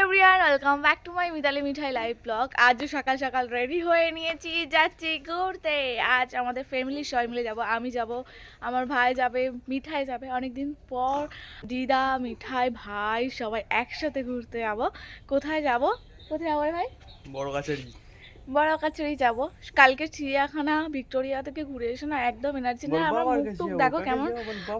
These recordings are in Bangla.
Everyone welcome back to my Mitali Mithai live blog আজও সকাল সকাল রেডি হয়ে নিয়েছি, যাচ্ছি ঘুরতে। আজ আমাদের ফ্যামিলির সবাই মিলে যাব, আমি যাব, আমার ভাই যাবে, মিঠাই যাবে। অনেকদিন পর দিদা, মিঠাই, ভাই সবাই একসাথে ঘুরতে যাব। কোথায় যাব? কোথায় যাব ভাই? বড় গাছের বড় কাছেই যাব। কালকে চিড়িয়াখানা ভিক্টোরিয়া থেকে ঘুরে এসে না একদম এনার্জি না আমার মুখ টুক দেখো কেমন।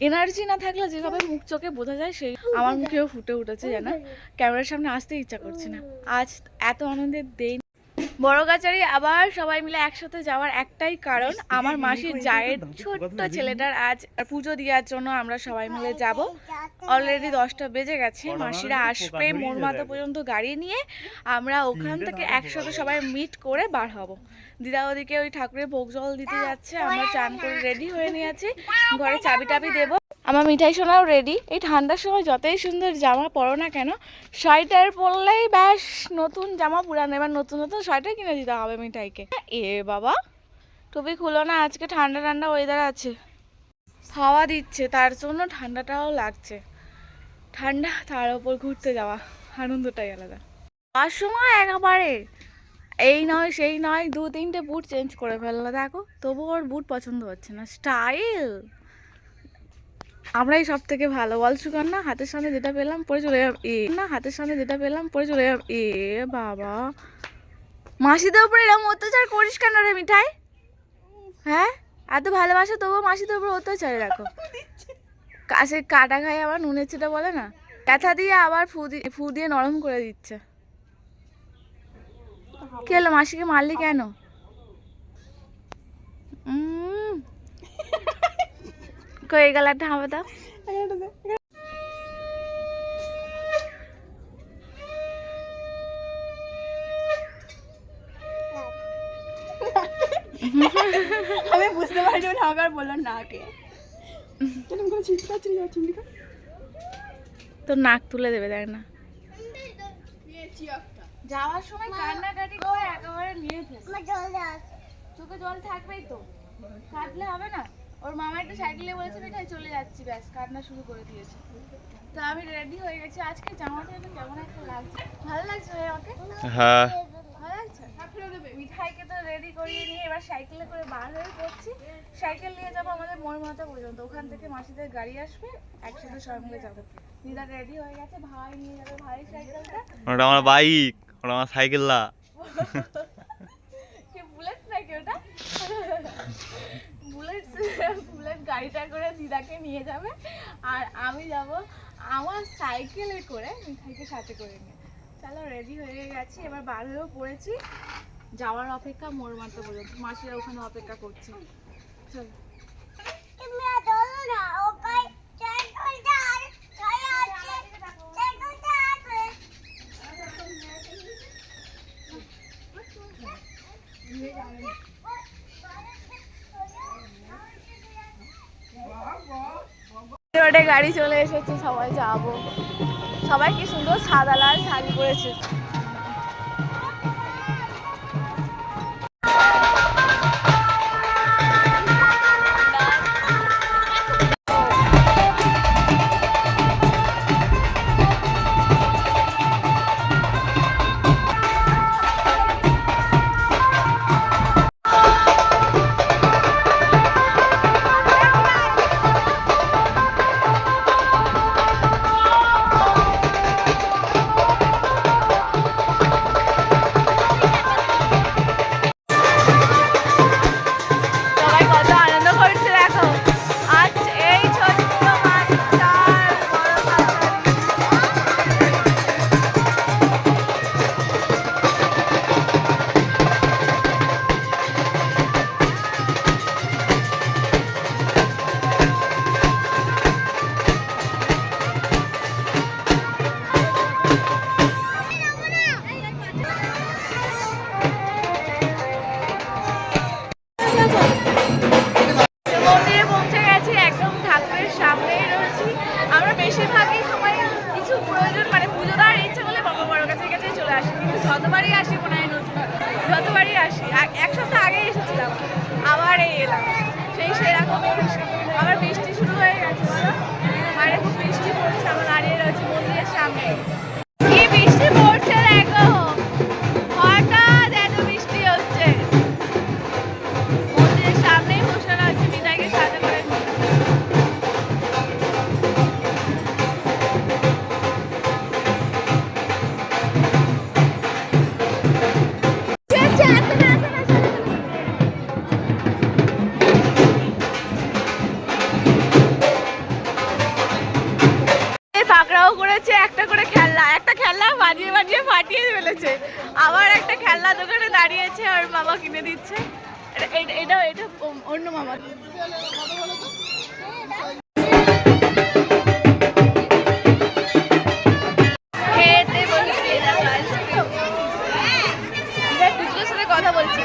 এনার্জি না থাকলে যেভাবে মুখ চোখে বোঝা যায় সেই আমার মুখেও ফুটে উঠেছে জানা ক্যামেরার সামনে আসতে ইচ্ছা করছে না। আজ এত আনন্দের দিন। বড় গাছারি আবার সবাই মিলে একসাথে যাওয়ার একটাই কারণ আমার মাসির জায়ের ছোট্ট ছেলেটার আজ পুজো দেওয়ার জন্য আমরা সবাই মিলে যাব। অলরেডি দশটা বেজে গেছে মাসিরা আসবে মোর মাথা পর্যন্ত গাড়ি নিয়ে আমরা ওখান থেকে একসাথে সবাই মিট করে বার হব। দিদা ওদিকে ওই ঠাকুরের ভোগ জল দিতে যাচ্ছে আমরা চান করে রেডি হয়ে নিয়েছি। ঘরে চাবি টাবি দেবো। আমার মিঠাই সোনাও রেডি এই ঠান্ডার সময় যতই সুন্দর জামা পরো না কেন সোয়েটার পরলেই ব্যাস নতুন জামা পুরানো। এবার নতুন নতুন সোয়েটার কিনে দিতে হবে মিঠাইকে। এ বাবা টুপি খুলো না, আজকে ঠান্ডা ঠান্ডা ওয়েদার আছে। হাওয়া দিচ্ছে, তার জন্য ঠান্ডাটাও লাগছে। ঠান্ডা, তার ওপর ঘুরতে যাওয়া, আনন্দটাই আলাদা। যাওয়ার সময় একেবারে, এই নয়, সেই নয় দু তিনটে বুট চেঞ্জ করে ফেলল। দেখো তবু ওর বুট পছন্দ হচ্ছে না। স্টাইল আমরাই সব থেকে ভালো। বল সুকন্যা, হাতের সামনে যেটা পেলাম পরে চলে যাম এ, না, হাতের সামনে যেটা পেলাম পরে চলে যাম এ, বাবা। মাসিদের উপরে এরকম অত্যাচার করিস কেন রে মিঠাই? হ্যাঁ? এত ভালোবাসা, তবুও মাসিদের উপর অত্যাচার রাখো কাছে কাটা খাই আবার নুনের ছেটা বলে না? ব্যথা দিয়ে আবার ফু দিয়ে ফু দিয়ে নরম করে দিচ্ছে। কি হলো, মাসিকে মারলি কেন? উম। কই গালাটা হবে দাও। আমি বুঝতে পারি যখন আবার বলল না কে। তোর নাক তুলে দেবে দেখ না। যাওয়ার সময় কান্নাকাটি করে একেবারে নিয়ে ফেলে। চোখে জল থাকবেই তো। কাটলে হবে না। ওর মামা একটা সাইকেলে বলেছে মিঠাই চলে যাচ্ছি ব্যাস কান্না শুরু করে দিয়েছে। তো আমি রেডি হয়ে গেছি। আজকে জামাটা কেমন একটা লাগছে। ভালো লাগছে ভাই আমাকে? হ্যাঁ। মিঠাইকে তো রেডি করিয়ে নিয়ে এবার সাইকেলে করে বার হয়ে পড়ছি। সাইকেল নিয়ে যাব আমাদের মনমাতা পর্যন্ত। ওখান থেকে মাসিদের গাড়ি আসবে একসাথে সবাই মিলে যাব। দিদা রেডি হয়ে গেছে ভাই নিয়ে যাবে ভাই সাইকেলটা। ওটা আমার বাইক ওটা আমার সাইকেল না কি বুলেট নাকি ওটা বুলেট বুলেট গাড়িটা করে দিদাকে নিয়ে যাবে। আর আমি যাব আমার সাইকেলে করে মিঠাইকে সাথে করে নিয়ে। চলো রেডি হয়ে গেছি। এবার বার হয়েও পড়েছি। যাওয়ার অপেক্ষা মোর মারতে পর্যন্ত। মাসিরা ওখানে অপেক্ষা করছে। চলো। গাড়ি চলে এসেছে সবাই যাব। সবাই কি সুন্দর সাদা লাল শাড়ি পরেছে। যতবারই আসি হয় নতুন যতবারই আসি এক সপ্তাহ আগে এসেছিলাম। আবার এই এলাম সেই সেরকম আবার বৃষ্টি শুরু হয়ে গেছে। দাঁড়িয়েছে আর মামা কিনে দিচ্ছে। এটা- এটা অন্য মামা। কথা বলছি।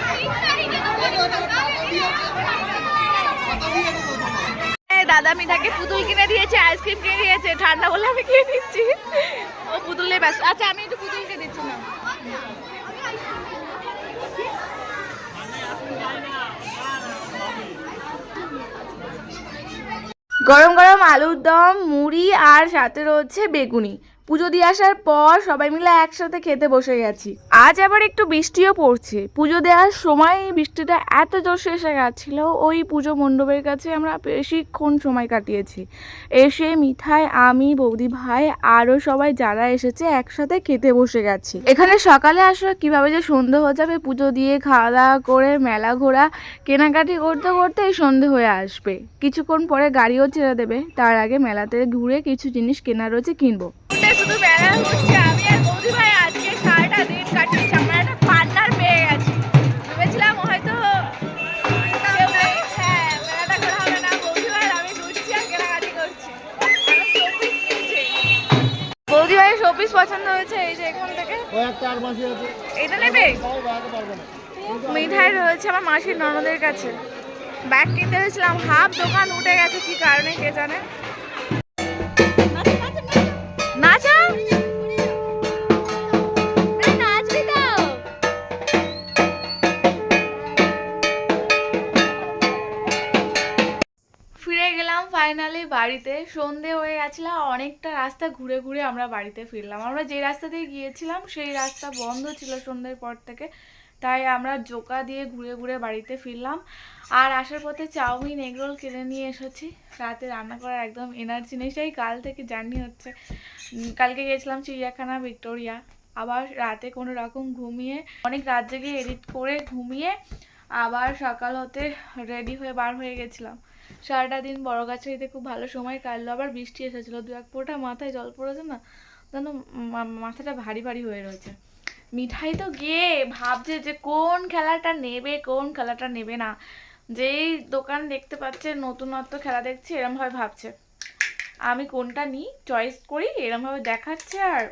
দাদা মিঠাকে পুতুল কিনে দিয়েছে, আইসক্রিম কিনে দিয়েছে। ঠান্ডা বলে আমি কিনে দিচ্ছি। ও পুতুলে ব্যস্ত। আচ্ছা আমি একটু পুতুলকে দিচ্ছি, না। গরম গরম আলুর দম মুড়ি আর সাথে রয়েছে বেগুনি। পুজো দিয়ে আসার পর সবাই মিলে একসাথে খেতে বসে গেছি। আজ আবার একটু বৃষ্টিও পড়ছে। পুজো দেওয়ার সময় বৃষ্টিটা এত জোরসে এসে গেছিল, ওই পুজো মণ্ডপের কাছে আমরা বেশিক্ষণ সময় কাটিয়েছি। এসে মিঠাই, আমি, বৌদি ভাই, আরও সবাই যারা এসেছে একসাথে খেতে বসে গেছি। এখানে সকালে আসলে কীভাবে যে সন্ধে হয়ে যাবে, পুজো দিয়ে খাওয়া দাওয়া করে মেলা ঘোরা, কেনাকাটি করতে করতে এই সন্ধে হয়ে আসবে। কিছুক্ষণ পরে গাড়িও ছেড়ে দেবে, তার আগে মেলাতে ঘুরে কিছু জিনিস কেনা রয়েছে কিনবো। শুধু মেলা হচ্ছে আমি আর বৌদি ভাই আজকে সারাটা দিন কাটিয়েছি। আমরা একটা পার্টনার পেয়ে গেছি। ভেবেছিলাম হয়তো হ্যাঁ মেলাটা করা হবে না। বৌদি ভাই আমি ঘুরছি আর কেনাকাটি করছি। আমরা showpiece কিনছি। বৌদি ভাইয়ের শোপিস পছন্দ হয়েছে এই যে এখান থেকে। এটা নেবে? মিঠাই রয়েছে আমার মাসির ননদের কাছে। ব্যাগ কিনতে গেছিলাম হাফ দোকান উঠে গেছে কি কারণে কে জানে? ফাইনালি বাড়িতে সন্ধে হয়ে গেছিল অনেকটা রাস্তা ঘুরে ঘুরে আমরা বাড়িতে ফিরলাম। আমরা যে রাস্তা দিয়ে গিয়েছিলাম, সেই রাস্তা বন্ধ ছিল সন্ধ্যের পর থেকে, তাই আমরা জোকা দিয়ে ঘুরে ঘুরে বাড়িতে ফিরলাম। আর আসার পথে চাউমিন, এগরোল কিনে নিয়ে এসেছি। রাতে রান্না করার একদম এনার্জি নেই, সেই কাল থেকে জার্নি হচ্ছে। কালকে গিয়েছিলাম চিড়িয়াখানা, ভিক্টোরিয়া। আবার রাতে কোনো রকম ঘুমিয়ে, অনেক রাত জেগে এডিট করে ঘুমিয়ে, আবার সকাল হতে রেডি হয়ে বার হয়ে গেছিলাম। সারাটা দিন বড় গাছড়িতে খুব ভালো সময় কাটলো আবার বৃষ্টি এসেছিল দু এক ফোঁটা মাথায় জল পড়েছে না যেন মাথাটা ভারী ভারী হয়ে রয়েছে। মিঠাই তো গিয়ে ভাবছে যে কোন খেলাটা নেবে কোন খেলাটা নেবে না। যেই দোকান দেখতে পাচ্ছে নতুনত্ব খেলা দেখছে এরমভাবে ভাবছে। আমি কোনটা নিই? চয়েস করি এরমভাবে দেখাচ্ছে আর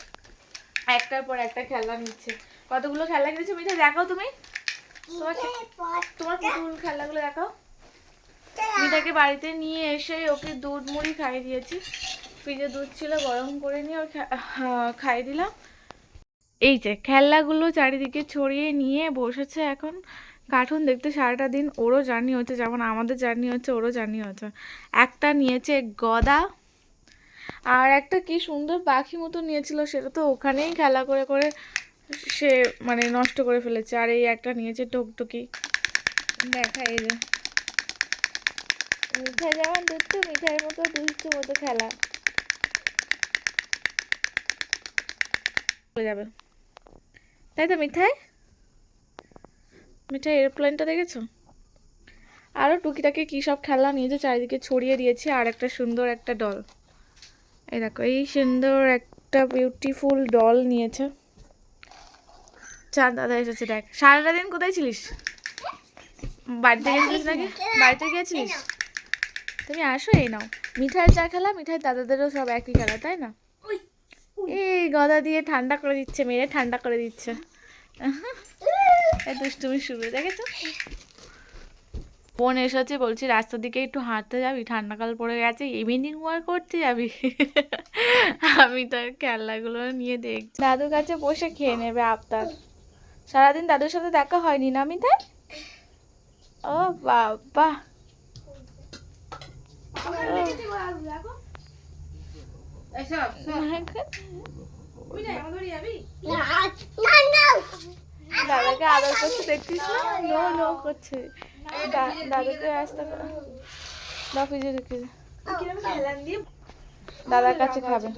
একটার পর একটা খেলা নিচ্ছে। কতগুলো খেলা কিনেছো মিঠাই দেখাও তুমি। তোমার তোমার পুতুল খেলাগুলো দেখাও? মিঠাকে বাড়িতে নিয়ে এসে ওকে দুধ মুড়ি খাইয়ে দিয়েছি। ফ্রিজে দুধ ছিল, গরম করে নিয়ে ওর খা- হা- খাইয়ে দিলাম। এই যে, খেলনাগুলো চারিদিকে ছড়িয়ে নিয়ে বসেছে এখন। কার্টুন দেখতে সারাটা দিন ওরও জার্নি হচ্ছে, যেমন আমাদের জার্নি হচ্ছে, ওরও জার্নি হচ্ছে। একটা নিয়েছে গদা, আর একটা কি সুন্দর পাখি মতো নিয়েছিল, সেটা তো ওখানেই খেলা করে করে সে মানে নষ্ট করে ফেলেছে। আর এই একটা নিয়েছে টুকটুকি। দেখা, এই যে। মিঠাই যেমন দুষ্টু, মিঠাইয়ের মতো দুষ্টু মতো খেলা। চলে যাবে। তাই তো মিঠাই? মিঠাই এরোপ্লেনটা দেখেছ? আরও টুকিটাকি কী সব খেলা নিয়েছে, চারিদিকে ছড়িয়ে দিয়েছি, আর একটা সুন্দর একটা ডল এই দেখো, এই সুন্দর একটা বিউটিফুল ডল নিয়েছে। চাঁদ, দাদা এসেছে, দেখ। সারাটা দিন কোথায় ছিলিস? বাড়িতে গেছিলিস নাকি? বাড়িতে গিয়েছিলিস? তুমি আসো এই নাও। মিঠাই চা খেলা মিঠাই দাদাদেরও সব একই খেলা তাই না? এই গদা দিয়ে ঠান্ডা করে দিচ্ছে মেরে ঠান্ডা করে দিচ্ছে। দুষ্টুমি শুরু দেখেছ? বোন এসেছে বলছি রাস্তার দিকে একটু হাঁটতে যাবি ঠান্ডাকাল পড়ে গেছে ইভিনিং ওয়াক করতে যাবি। আমি তার খেলনাগুলো নিয়ে দেখছি। দাদুর কাছে বসে খেয়ে নেবে আবতার সারাদিন দাদুর সাথে দেখা হয়নি না আমি তাই ও বাবা। দাদাকে আদর করছে দেখছিস না? No no. করছে। দাদাকে আসতে দা ফ্রিজে রেখে দে। দাদার কাছে খাবে।